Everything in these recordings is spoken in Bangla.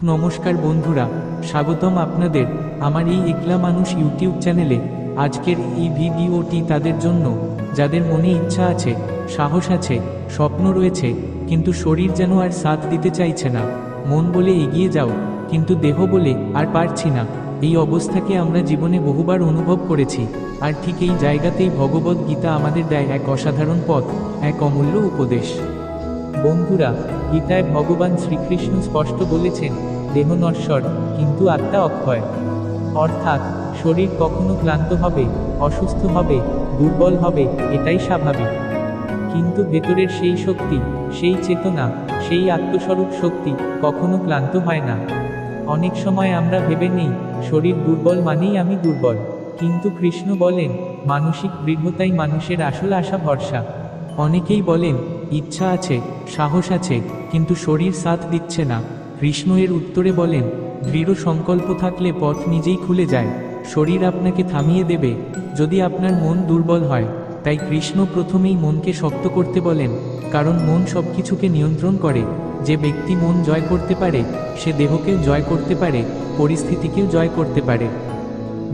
নমস্কার বন্ধুরা, স্বাগতম আপনাদের আমার এই একলা মানুষ ইউটিউব চ্যানেলে। আজকের এই ভিডিওটি তাদের জন্য, যাদের মনে ইচ্ছা আছে, সাহস আছে, স্বপ্ন রয়েছে, কিন্তু শরীর যেন আর সাথ দিতে চাইছে না। মন বলে এগিয়ে যাও, কিন্তু দেহ বলে আর পারছি না। এই অবস্থাকে আমরা জীবনে বহুবার অনুভব করেছি। আর ঠিক এই জায়গাতেই ভগবত গীতা আমাদের দেয় এক অসাধারণ পথ, এক অমূল্য উপদেশ। বন্ধুরা গীতায় ভগবান শ্রীকৃষ্ণ স্পষ্ট বলেছেন দেহ নশ্বর কিন্তু আত্মা অক্ষয়। অর্থাৎ, শরীর কখনো ক্লান্ত হবে, অসুস্থ হবে, দুর্বল হবে, এটাই স্বাভাবিক। কিন্তু ভেতরের সেই শক্তি, সেই চেতনা, সেই আত্মস্বরূপ শক্তি কখনো ক্লান্ত হয় না। অনেক সময় আমরা ভেবে নেই, শরীর দুর্বল মানেই আমি দুর্বল। কিন্তু কৃষ্ণ বলেন, মানসিক দৃঢ়তাই মানুষের আসল আশা ভরসা। অনেকেই বলেন ইচ্ছা আছে, সাহস আছে, কিন্তু শরীর সাথ দিচ্ছে না। কৃষ্ণ এর উত্তরে বলেন, দৃঢ় সংকল্প থাকলে পথ নিজেই খুলে যায়। শরীর আপনাকে থামিয়ে দেবে। যদি আপনার মন দুর্বল হয়, তাই কৃষ্ণ প্রথমেই মনকে শক্ত করতে বলেন, কারণ মন সবকিছুকে নিয়ন্ত্রণ করে। যে ব্যক্তি মন জয় করতে পারে, সে দেহকেও জয় করতে পারে, পরিস্থিতিকেও জয় করতে পারে।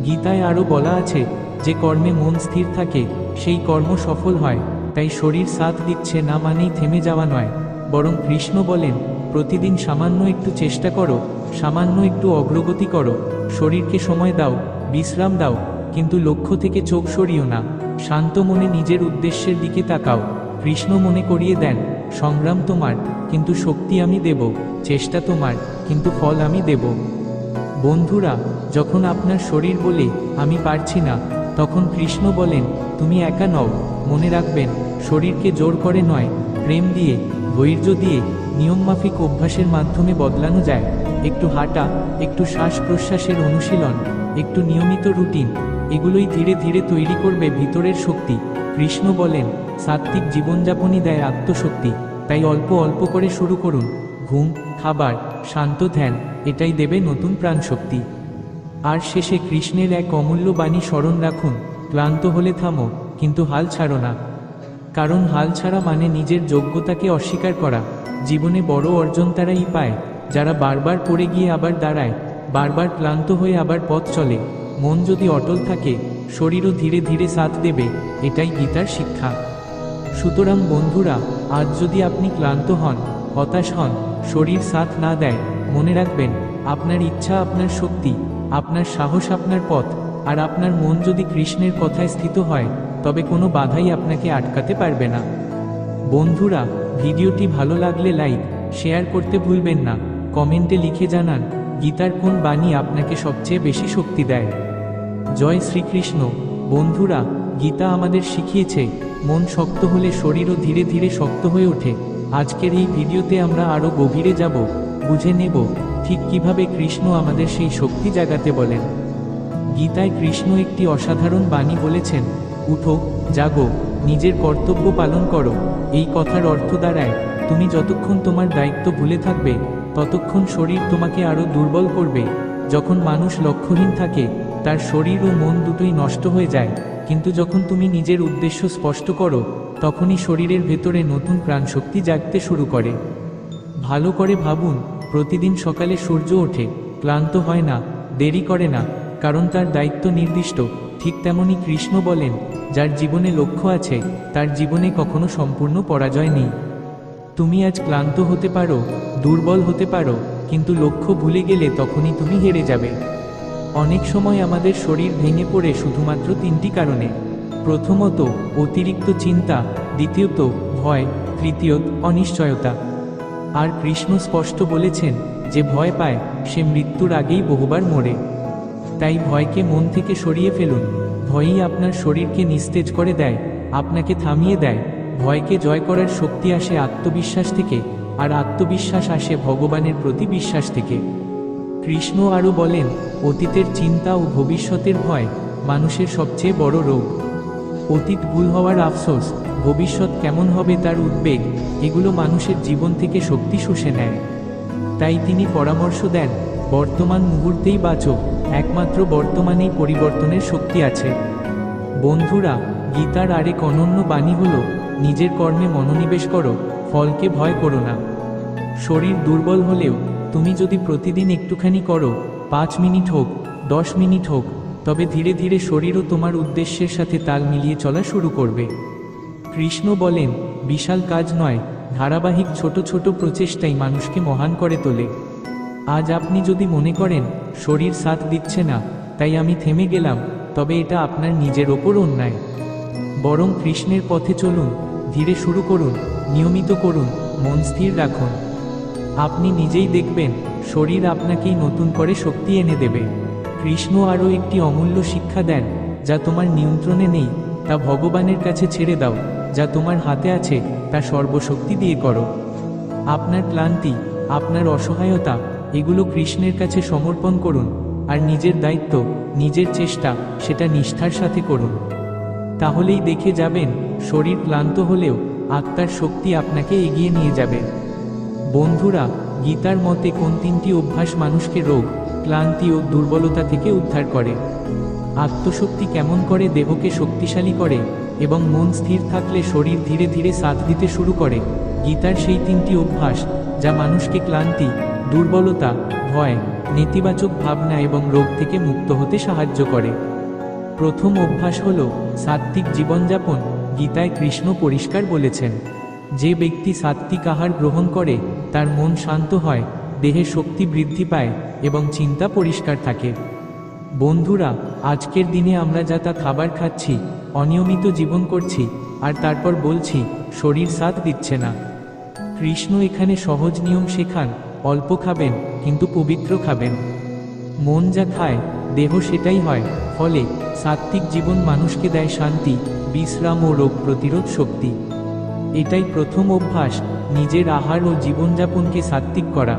গীতায় আরও বলা আছে, যে কর্মে মন স্থির থাকে, সেই কর্ম সফল হয়। তাই শরীর সাথ দিচ্ছে না মানেই থেমে যাওয়া নয়। বরং কৃষ্ণ বলেন, প্রতিদিন সামান্য একটু চেষ্টা করো, সামান্য একটু অগ্রগতি করো। শরীরকে সময় দাও, বিশ্রাম দাও, কিন্তু লক্ষ্য থেকে চোখ সরিও না। শান্ত মনে নিজের উদ্দেশ্যের দিকে তাকাও। কৃষ্ণ মনে করিয়ে দেন, সংগ্রাম তোমার, কিন্তু শক্তি আমি দেব, চেষ্টা তোমার, কিন্তু ফল আমি দেব। বন্ধুরা, যখন আপনার শরীর বলে, আমি পারছি না তখন কৃষ্ণ বলেন, তুমি একা নও। মনে রাখবেন, শরীরকে জোর করে নয়, প্রেম দিয়ে, ধৈর্য দিয়ে নিয়মমাফিক অভ্যাসের মাধ্যমে বদলানো যায়। একটু হাঁটা, একটু শ্বাস প্রশ্বাসের অনুশীলন, একটু নিয়মিত রুটিন, এগুলোই ধীরে ধীরে তৈরি করবে ভিতরের শক্তি। কৃষ্ণ বলেন, সাত্ত্বিক জীবনযাপনই দেয় আত্মশক্তি, তাই অল্প অল্প করে শুরু করুন। ঘুম, খাবার, শান্ত ধ্যান, এটাই দেবে নতুন প্রাণশক্তি। আর শেষে কৃষ্ণের এক অমূল্য বাণী স্মরণ রাখুন, ক্লান্ত হলে থামো। কিন্তু হাল ছাড়ো না। কারণ হাল ছাড়া মানে নিজের যোগ্যতাকে অস্বীকার করা। জীবনে বড় অর্জন তারাই পায়, যারা বারবার পড়ে গিয়ে আবার দাঁড়ায়, বারবার ক্লান্ত হয়ে আবার পথ চলে। মন যদি অটল থাকে, শরীরও ধীরে ধীরে সাথ দেবে, এটাই গীতার শিক্ষা। সুতরাং বন্ধুরা, আজ যদি আপনি ক্লান্ত হন, হতাশ হন, শরীর সাথ না দেয়, মনে রাখবেন, আপনার ইচ্ছা, আপনার শক্তি, আপনার সাহস, আপনার পথ আর আপনার মন যদি কৃষ্ণের কথায় স্থিত হয়, তবে কোনো বাধাই আপনাকে আটকাতে পারবে না। বন্ধুরা, ভিডিওটি ভালো লাগলে লাইক, শেয়ার করতে ভুলবেন না। কমেন্টে লিখে জানান, গীতার কোন বাণী আপনাকে সবচেয়ে বেশি শক্তি দেয়? জয় শ্রীকৃষ্ণ। বন্ধুরা, গীতা আমাদের শিখিয়েছে, মন শক্ত হলে শরীরও ধীরে ধীরে শক্ত হয়ে ওঠে। আজকের এই ভিডিওতে আমরা আরও গভীরে যাব, বুঝে নেব, ঠিক কীভাবে কৃষ্ণ আমাদের সেই শক্তি জাগাতে বলেন। গীতায় কৃষ্ণ একটি অসাধারণ বাণী বলেছেন, উঠো, জাগো, নিজের কর্তব্য পালন করো। এই কথার অর্থ দাঁড়ায়, তুমি যতক্ষণ তোমার দায়িত্ব ভুলে থাকবে, ততক্ষণ শরীর তোমাকে আরও দুর্বল করবে। যখন মানুষ লক্ষ্যহীন থাকে, তার শরীর ও মন দুটোই নষ্ট হয়ে যায়। কিন্তু যখন তুমি নিজের উদ্দেশ্য স্পষ্ট করো, তখনই শরীরের ভেতরে নতুন প্রাণশক্তি জাগতে শুরু করে। ভালো করে ভাবুন, প্রতিদিন সকালে সূর্য ওঠে, ক্লান্ত হয় না, দেরি করে না। কারণ তার দায়িত্ব নির্দিষ্ট, ঠিক তেমনি কৃষ্ণ বলেন, যার জীবনে লক্ষ্য আছে, তার জীবনে কখনো সম্পূর্ণ পরাজয় নেই। তুমি আজ ক্লান্ত হতে পারো, দুর্বল হতে পারো, কিন্তু লক্ষ্য ভুলে গেলে তখনই তুমি হেরে যাবে। অনেক সময় আমাদের শরীর ভেঙে পড়ে শুধুমাত্র তিনটি কারণে। প্রথমত, অতিরিক্ত চিন্তা, দ্বিতীয়ত, ভয়, তৃতীয়ত, অনিশ্চয়তা। আর কৃষ্ণ স্পষ্ট বলেছেন, যে ভয় পায়, সে মৃত্যুর আগেই বহুবার মরে। তাই ভয়কে মন থেকে সরিয়ে ফেলুন। ভয়ই আপনার শরীরকে নিস্তেজ করে দেয়, আপনাকে থামিয়ে দেয়। ভয়কে জয় করার শক্তি আসে আত্মবিশ্বাস থেকে, আর আত্মবিশ্বাস আসে ভগবানের প্রতি বিশ্বাস থেকে। কৃষ্ণ আরও বলেন, অতীতের চিন্তা ও ভবিষ্যতের ভয় মানুষের সবচেয়ে বড় রোগ। অতীত ভুল হওয়ার আফসোস, ভবিষ্যৎ কেমন হবে তার উদ্বেগ, এগুলো মানুষের জীবন থেকে শক্তি শুষে নেয়। তাই তিনি পরামর্শ দেন, বর্তমান মুহূর্তেই বাঁচো। একমাত্র বর্তমানেই পরিবর্তনের শক্তি আছে। বন্ধুরা, গীতার আরেক অনন্য বাণী হল, নিজের কর্মে মনোনিবেশ করো, ফলকে ভয় করো না। শরীর দুর্বল হলেও, তুমি যদি প্রতিদিন একটুখানি করো, পাঁচ মিনিট হোক, দশ মিনিট হোক, তবে ধীরে ধীরে শরীরও তোমার উদ্দেশ্যের সাথে তাল মিলিয়ে চলা শুরু করবে। কৃষ্ণ বলেন, বিশাল কাজ নয়, ধারাবাহিক ছোট ছোট প্রচেষ্টাই মানুষকে মহান করে তোলে। আজ আপনি যদি মনে করেন শরীর সাথ দিচ্ছে না, তাই আমি থেমে গেলাম, তবে এটা আপনার নিজের ওপর অন্যায়। বরং কৃষ্ণের পথে চলুন, ধীরে শুরু করুন, নিয়মিত করুন, মন স্থির রাখুন। আপনি নিজেই দেখবেন, শরীর আপনাকেই নতুন করে শক্তি এনে দেবে। কৃষ্ণ আরও একটি অমূল্য শিক্ষা দেন, যা তোমার নিয়ন্ত্রণে নেই, তা ভগবানের কাছে ছেড়ে দাও, যা তোমার হাতে আছে, তা সর্বশক্তি দিয়ে করো। আপনার ক্লান্তি, আপনার অসহায়তা এগুলো কৃষ্ণের কাছে সমর্পণ করুন, আর নিজের দায়িত্ব, নিজের চেষ্টা, সেটা নিষ্ঠার সাথে করুন। তাহলেই দেখে যাবেন, শরীর ক্লান্ত হলেও আত্মার শক্তি আপনাকে এগিয়ে নিয়ে যাবে। বন্ধুরা, গীতার মতে কোন তিনটি অভ্যাস মানুষকে রোগ, ক্লান্তি ও দুর্বলতা থেকে উদ্ধার করে? আত্মশক্তি কেমন করে দেহকে শক্তিশালী করে এবং মন স্থির থাকলে শরীর ধীরে ধীরে সাথ দিতে শুরু করে? গীতার সেই তিনটি অভ্যাস, যা মানুষকে ক্লান্তি দুর্বলতা, ভয়, নেতিবাচক ভাবনা এবং রোগ থেকে মুক্ত হতে সাহায্য করে। প্রথম অভ্যাস হল সাত্ত্বিক জীবনযাপন, গীতায় কৃষ্ণ পরিষ্কার বলেছেন। যে ব্যক্তি সাত্ত্বিক আহার গ্রহণ করে, তার মন শান্ত হয়, দেহে শক্তি বৃদ্ধি পায় এবং চিন্তা পরিষ্কার থাকে। বন্ধুরা, আজকের দিনে আমরা যা তা খাবার খাচ্ছি, অনিয়মিত জীবন করছি, আর তারপর বলছি, শরীর সাথ দিচ্ছে না। কৃষ্ণ এখানে সহজ নিয়ম শেখান অল্প খাবেন, কিন্তু পবিত্র খাবেন। মন যা খায়, দেহ সেটাই হয়। ফলে সাত্ত্বিক জীবন মানুষকে দেয় শান্তি, বিশ্রাম ও রোগ প্রতিরোধ শক্তি। এটাই প্রথম অভ্যাস, নিজের আহার ও জীবনযাপনকে সাত্ত্বিক করা।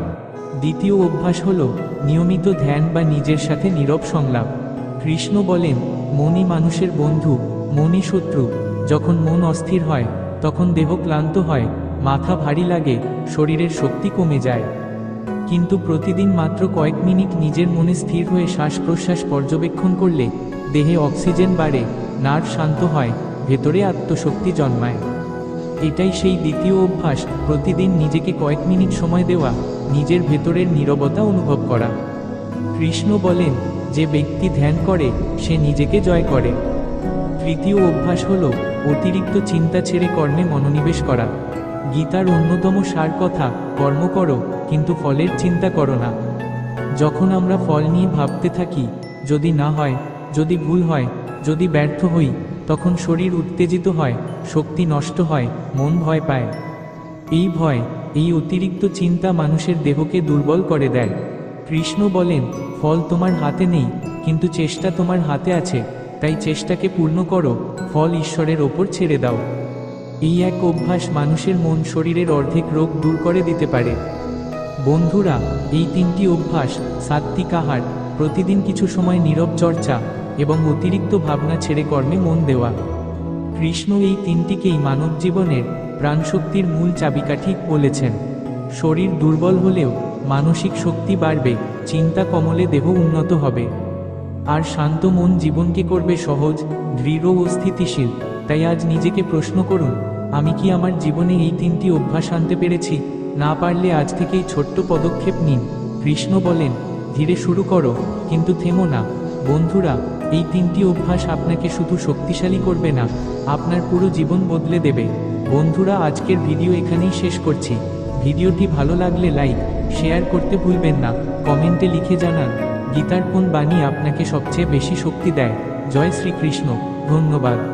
দ্বিতীয় অভ্যাস হল নিয়মিত ধ্যান বা নিজের সাথে নীরব সংলাপ। কৃষ্ণ বলেন, মনই মানুষের বন্ধু, মনই শত্রু। যখন মন অস্থির হয়, তখন দেহ ক্লান্ত হয়, মাথা ভারী লাগে, শরীরের শক্তি কমে যায়। কিন্তু প্রতিদিন মাত্র কয়েক মিনিট নিজের মনে স্থির হয়ে শ্বাস প্রশ্বাস পর্যবেক্ষণ করলে দেহে অক্সিজেন বাড়ে, নার্ভ শান্ত হয়, ভেতরে আত্মশক্তি জন্মায়। এটাই সেই দ্বিতীয় অভ্যাস, প্রতিদিন নিজেকে কয়েক মিনিট সময় দেওয়া, নিজের ভেতরের নীরবতা অনুভব করা। কৃষ্ণ বলেন, যে ব্যক্তি ধ্যান করে, সে নিজেকে জয় করে। তৃতীয় অভ্যাস হল, অতিরিক্ত চিন্তা ছেড়ে কর্মে মনোনিবেশ করা। গীতার অন্যতম সার কথা, কর্ম করো, কিন্তু ফলের চিন্তা করো না। যখন আমরা ফল নিয়ে ভাবতে থাকি, যদি না হয়, যদি ভুল হয়, যদি ব্যর্থ হই, তখন শরীর উত্তেজিত হয়, শক্তি নষ্ট হয়, মন ভয় পায়। এই ভয়, এই অতিরিক্ত চিন্তা মানুষের দেহকে দুর্বল করে দেয়। কৃষ্ণ বলেন, ফল তোমার হাতে নেই, কিন্তু চেষ্টা তোমার হাতে আছে, তাই চেষ্টাকে পূর্ণ করো, ফল ঈশ্বরের ওপর ছেড়ে দাও। এই এক অভ্যাস মানুষের মন শরীরের অর্ধেক রোগ দূর করে দিতে পারে। বন্ধুরা, এই তিনটি অভ্যাস, সাত্ত্বিক আহার, প্রতিদিন কিছু সময় নীরব চর্চা এবং অতিরিক্ত ভাবনা ছেড়ে কর্মে মন দেওয়া। কৃষ্ণ এই তিনটিকেই মানব জীবনের প্রাণশক্তির মূল চাবিকাঠি বলেছেন। শরীর দুর্বল হলেও মানসিক শক্তি বাড়বে, চিন্তা কমলে দেহ উন্নত হবে। আর শান্ত মন জীবনকে করবে সহজ, দৃঢ় ও স্থিতিশীল। তাই আজ নিজেকে প্রশ্ন করুন, আমি কি আমার জীবনে এই তিনটি অভ্যাস আনতে পেরেছি? না পারলে আজ থেকেই ছোট্ট পদক্ষেপ নিন। কৃষ্ণ বলেন, ধীরে শুরু করো, কিন্তু থেমো না। বন্ধুরা, এই তিনটি অভ্যাস আপনাকে শুধু শক্তিশালী করবে না, আপনার পুরো জীবন বদলে দেবে। বন্ধুরা, আজকের ভিডিও এখানেই শেষ করছি। ভিডিওটি ভালো লাগলে লাইক, শেয়ার করতে ভুলবেন না। কমেন্টে লিখে জানান, গীতার কোন বাণী আপনাকে সবচেয়ে বেশি শক্তি দেয়? জয় শ্রীকৃষ্ণ। ধন্যবাদ।